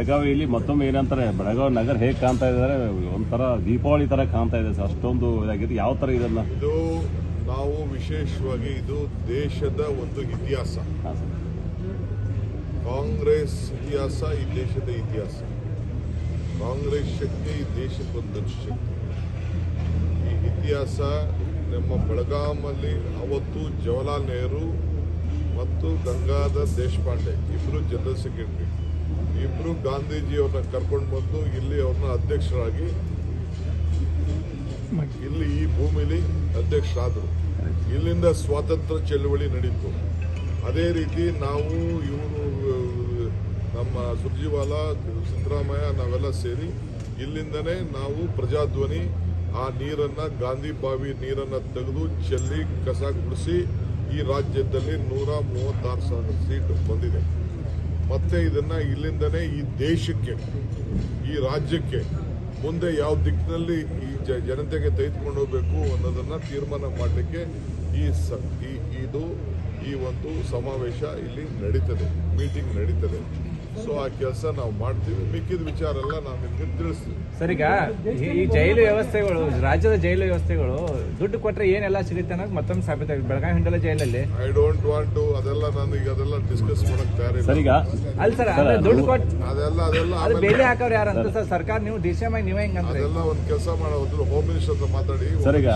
ಬೆಳಗಾವಿಯಲ್ಲಿ ಮತ್ತೊಮ್ಮೆ ಏನಂತಾರೆ ಬೆಳಗಾವಿ ನಗರ ಹೇಗೆ ಕಾಣ್ತಾ ಇದ್ದಾರೆ? ಒಂಥರ ದೀಪಾವಳಿ ತರ ಕಾಣ್ತಾ ಇದೆ ಸರ್ ಅಷ್ಟೊಂದು ಇದಾಗಿದೆ. ಯಾವ ತರ ಇದನ್ನ ಇದು ನಾವು ವಿಶೇಷವಾಗಿ ಇದು ದೇಶದ ಒಂದು ಇತಿಹಾಸ. ಕಾಂಗ್ರೆಸ್ ಇತಿಹಾಸ ಈ ದೇಶದ ಇತಿಹಾಸ. ಕಾಂಗ್ರೆಸ್ ಶಕ್ತಿ ಈ ದೇಶಕ್ಕೊಂದು ಶಕ್ತಿ. ಈ ಇತಿಹಾಸ ನಮ್ಮ ಬೆಳಗಾಮಲ್ಲಿ ಅವತ್ತು ಜವಾಹರ್ಲಾಲ್ ನೆಹರು ಮತ್ತು ಗಂಗಾಧರ್ ದೇಶಪಾಂಡೆ ಇಬ್ಬರು ಜನರಲ್ ಸೆಕ್ರೆಟರಿ. ಇಬ್ಬರು ಗಾಂಧೀಜಿಯವ್ರನ್ನ ಕರ್ಕೊಂಡು ಬಂದು ಇಲ್ಲಿ ಅವ್ರನ್ನ ಅಧ್ಯಕ್ಷರಾಗಿ ಇಲ್ಲಿ ಈ ಭೂಮಿಲಿ ಅಧ್ಯಕ್ಷರಾದರು. ಇಲ್ಲಿಂದ ಸ್ವಾತಂತ್ರ್ಯ ಚಳುವಳಿ ನಡೀತು. ಅದೇ ರೀತಿ ನಾವು, ಇವರು, ನಮ್ಮ ಸುರ್ಜಿವಾಲ, ಸಿದ್ದರಾಮಯ್ಯ ನಾವೆಲ್ಲ ಸೇರಿ ಇಲ್ಲಿಂದನೇ ನಾವು ಪ್ರಜಾಧ್ವನಿ, ಆ ನೀರನ್ನ, ಗಾಂಧಿ ಬಾವಿ ನೀರನ್ನ ತೆಗೆದು ಚೆಲ್ಲಿ ಕಸ ಗುಡಿಸಿ ಈ ರಾಜ್ಯದಲ್ಲಿ ನೂರ ಮೂವತ್ತಾರು ಸಾವಿರ ಸೀಟ್ ಬಂದಿದೆ. ಮತ್ತೆ ಇದನ್ನ ಇಲ್ಲಿಂದನೇ ಈ ದೇಶಕ್ಕೆ, ಈ ರಾಜ್ಯಕ್ಕೆ ಮುಂದೆ ಯಾವ ದಿಕ್ಕಿನಲ್ಲಿ ಈ ಜನತೆಗೆ ತೆಗೆದುಕೊಂಡು ಹೋಗಬೇಕು ಅನ್ನೋದನ್ನ ತೀರ್ಮಾನ ಮಾಡಲಿಕ್ಕೆ ಈ ಈ, ಇದು ಈ ಒಂದು ಸಮಾವೇಶ ಇಲ್ಲಿ ನಡೀತದೆ, ಮೀಟಿಂಗ್ ನಡೀತದೆ. ಸೊ ಆ ಕೆಲಸ ನಾವು ಮಾಡ್ತೀವಿ. ಮಿಕ್ಕಿದ ವಿಚಾರ ಎಲ್ಲ ನಾವು ನಿಮ್ಗೆ ತಿಳಿಸ್ತೀವಿ ಸರಿಗ ಈಗ ಈ- ಜೈಲು ವ್ಯವಸ್ಥೆಗಳು ರಾಜ್ಯದ ಜೈಲು ವ್ಯವಸ್ಥೆಗಳು ದುಡ್ಡು ಕೊಟ್ರೆ ಏನೆಲ್ಲ ಸಿಗುತ್ತೆ ಅನ್ನೋದು ಮತ್ತೊಮ್ಮೆ ಸಾಬೀತಾಗಿದೆ ಬೆಳಗಾವಿ ಹಿಂಡಲ ಜೈಲಲ್ಲಿ. ಐ ಡೋಂಟ್ ವಾಂಟ್ ಟು ಅದೆಲ್ಲ ನಾನು ಈಗ ಅದೆಲ್ಲ ಡಿಸ್ಕಸ್ ಮಾಡಕ್ ತಯಾರಿಲ್ಲ. ಅಲ್ಲ ಸರ್ ಅಂದ್ರೆ ದುಡ್ಡು ಕೊಟ್ಟು ಅದೆಲ್ಲ ಅದೆಲ್ಲ ಅದು ಬೇಲಿ ಹಾಕೋರು ಯಾರು ಅಂತ ಸರ್ ಸರ್ಕಾರ ನೀವು ಡಿ ಸಿ ಎಂ ಆಗಿ ನೀವೇ ಹೆಂಗಂದ್ರೆ. ಅದೆಲ್ಲ ಒಂದು ಕೆಲಸ ಮಾಡೋದು ಹೋಮ್ ಮಿನಿಸ್ಟರ್ ಅಂತ ಮಾತಾಡಿ ಸರಿಗ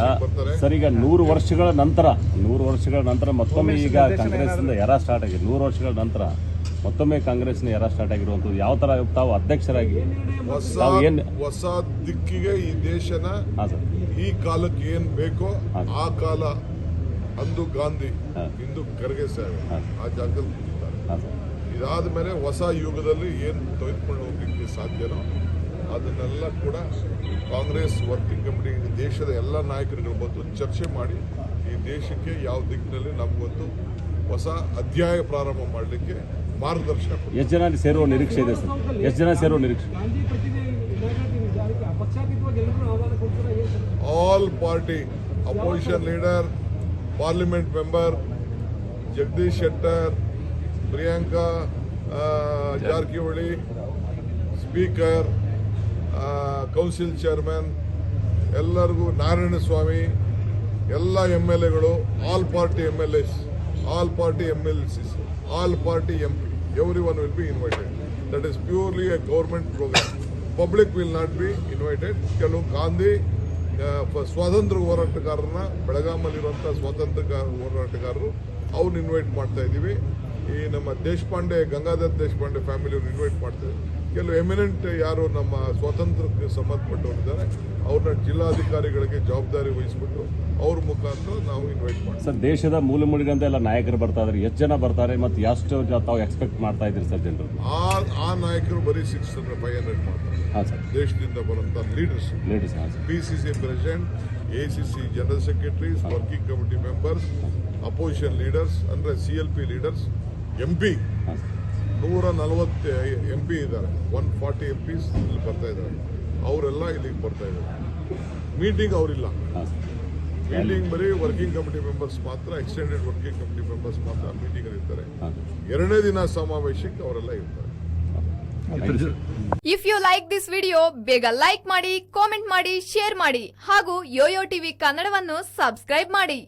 ಸರಿಗ ನೂರು ವರ್ಷಗಳ ನಂತರ ನೂರು ವರ್ಷಗಳ ನಂತರ ಮತ್ತೊಮ್ಮೆ ಈಗ ಕಾಂಗ್ರೆಸ್ ಇಂದ ಯಾರ ಸ್ಟಾರ್ಟ್ ಆಗಿದೆ? ನೂರು ವರ್ಷಗಳ ನಂತರ. ಮತ್ತೊಮ್ಮೆ ಕಾಂಗ್ರೆಸ್ನ ಎರ ಸ್ಟಾರ್ಟ್ ಆಗಿರುವಂಥದ್ದು ಯಾವ ತರ ತಾವು ಅಧ್ಯಕ್ಷರಾಗಿ ಹೊಸ ತಾವು ಏನ್ ಹೊಸ ದಿಕ್ಕಿಗೆ ಈ ದೇಶನ ಹಾಂ ಸರ್. ಈ ಕಾಲಕ್ಕೆ ಏನ್ ಬೇಕೋ ಆ ಕಾಲ ಅಂದು ಗಾಂಧಿ ಇಂದು ಖರ್ಗೆ ಸಾಹೇಬ್ ಆ ಜಾಗದಲ್ಲಿ ಕೂತಿದ್ದಾರೆ. ಹಾಂ ಸರ್. ಇದಾದ ಮೇಲೆ ಹೊಸ ಯುಗದಲ್ಲಿ ಏನು ತೆಗೆದುಕೊಂಡು ಹೋಗ್ಲಿಕ್ಕೆ ಸಾಧ್ಯನೋ ಅದನ್ನೆಲ್ಲ ಕೂಡ ಕಾಂಗ್ರೆಸ್ ವರ್ಕಿಂಗ್ ಕಮಿಟಿ ದೇಶದ ಎಲ್ಲ ನಾಯಕರುಗಳು ಬಂದು ಚರ್ಚೆ ಮಾಡಿ ಈ ದೇಶಕ್ಕೆ ಯಾವ ದಿಕ್ಕಿನಲ್ಲಿ ನಮಗೊಂದು ಹೊಸ ಅಧ್ಯಾಯ ಪ್ರಾರಂಭ ಮಾಡಲಿಕ್ಕೆ ಮಾರ್ಗದರ್ಶನ. ಎಷ್ಟು ಜನ ಸೇರುವ ನಿರೀಕ್ಷೆ ಇದೆ ಸರ್. ಎಷ್ಟು ಜನ ಸೇರುವ ನಿರೀಕ್ಷೆ. All party opposition leader parliament member Jagadish Shettar Priyanka Jarkiholi speaker council chairman ಎಲ್ಲರಿಗೂ ನಾರಾಯಣ ಸ್ವಾಮಿ ಎಲ್ಲ ಎಂ ಎಲ್ ಎಗಳು all party M L S Cs all party M P everyone will be invited that is purely a government programme public will not be invited ಕೆಲವು ಗಾಂಧಿ ಸ್ವಾತಂತ್ರ್ಯ ಹೋರಾಟಗಾರರನ್ನ ಬೆಳಗಾಮಲ್ಲಿರುವಂಥ ಸ್ವಾತಂತ್ರ್ಯ ಹೋರಾಟಗಾರರು ಅವ್ರನ್ನ invite ಮಾಡ್ತಾ ಇದ್ದೀವಿ ಈ ನಮ್ಮ ದೇಶಪಾಂಡೆ, ಗಂಗಾಧರ್ ದೇಶಪಾಂಡೆ ಫ್ಯಾಮಿಲಿಯವ್ರು ಇನ್ವೈಟ್ ಮಾಡ್ತಾರೆ ಕೆಲವು ಎಮಿನೆಂಟ್ ಯಾರು ನಮ್ಮ ಸ್ವಾತಂತ್ರ್ಯಕ್ಕೆ ಸಂಬಂಧಪಟ್ಟವರಿದ್ದಾರೆ. ಅವ್ರನ್ನ ಜಿಲ್ಲಾಧಿಕಾರಿಗಳಿಗೆ ಜವಾಬ್ದಾರಿ ವಹಿಸ್ಬಿಟ್ಟು ಅವ್ರ ಮುಖಾಂತರ ನಾವು ಇನ್ವೈಟ್ ಮಾಡ್ತೀವಿ. ಸರ್ ದೇಶದ ಮೂಲೆ ಮೂಲೆಗಂತ ಎಲ್ಲ ನಾಯಕರು ಬರ್ತಾ ಇದ್ದಾರೆ ಎಷ್ಟು ಜನ ಬರ್ತಾರೆ ಮತ್ತು ಎಷ್ಟು ತಾವು ಎಕ್ಸ್ಪೆಕ್ಟ್ ಮಾಡ್ತಾ ಇದ್ದೀರಿ ಸರ್ ಜನರು? ಆ ಆ ನಾಯಕರು ಬರೀ ಸಿಕ್ಸ್ ಹಂಡ್ರೆಡ್ ಫೈವ್ ಹಂಡ್ರೆಡ್ ಮಾಡ್ತಾರೆ. ಹಾಂ ಸರ್. ದೇಶದಿಂದ ಬರುವಂಥ ಲೀಡರ್ಸ್ ಲೀಡರ್ಸ್ ಹಾಂ sir. P C C president A C C general secretaries working committee members opposition leaders ಅಂದರೆ C L P leaders M P ನೂರ ನಲವತ್ತು ಎಂ ಪಿ ಇದ್ದಾರೆ. ಒನ್ ಫಾರ್ಟಿ ಎಂ ಪಿಸ್ ಇಲ್ಲಿ ಬರ್ತಾ ಇದ್ದಾರೆ. ಅವರೆಲ್ಲ ಇಲ್ಲಿಗೆ ಬರ್ತಾ ಇದ್ದಾರೆ. ಮೀಟಿಂಗ್ ಅವರಿಲ್ಲ. ಮೀಟಿಂಗ್ ಬರೀ ವರ್ಕಿಂಗ್ ಕಮಿಟಿ ಮೆಂಬರ್ಸ್ ಮಾತ್ರ ಎಕ್ಸ್ಟೆಂಡೆಡ್ ವರ್ಕಿಂಗ್ ಕಮಿಟಿ ಮೆಂಬರ್ಸ್ ಮಾತ್ರ ಮೀಟಿಂಗ್ ಇರ್ತಾರೆ. ಎರಡನೇ ದಿನ ಸಮಾವೇಶಕ್ಕೆ ಅವರೆಲ್ಲ ಇರ್ತಾರೆ. If you like this video ಬೇಗ ಲೈಕ್ ಮಾಡಿ ಕಾಮೆಂಟ್ ಮಾಡಿ ಶೇರ್ ಮಾಡಿ ಹಾಗೂ ಯೋಯೋ ಟಿವಿ ಕನ್ನಡವನ್ನು ಸಬ್ಸ್ಕ್ರೈಬ್ ಮಾಡಿ.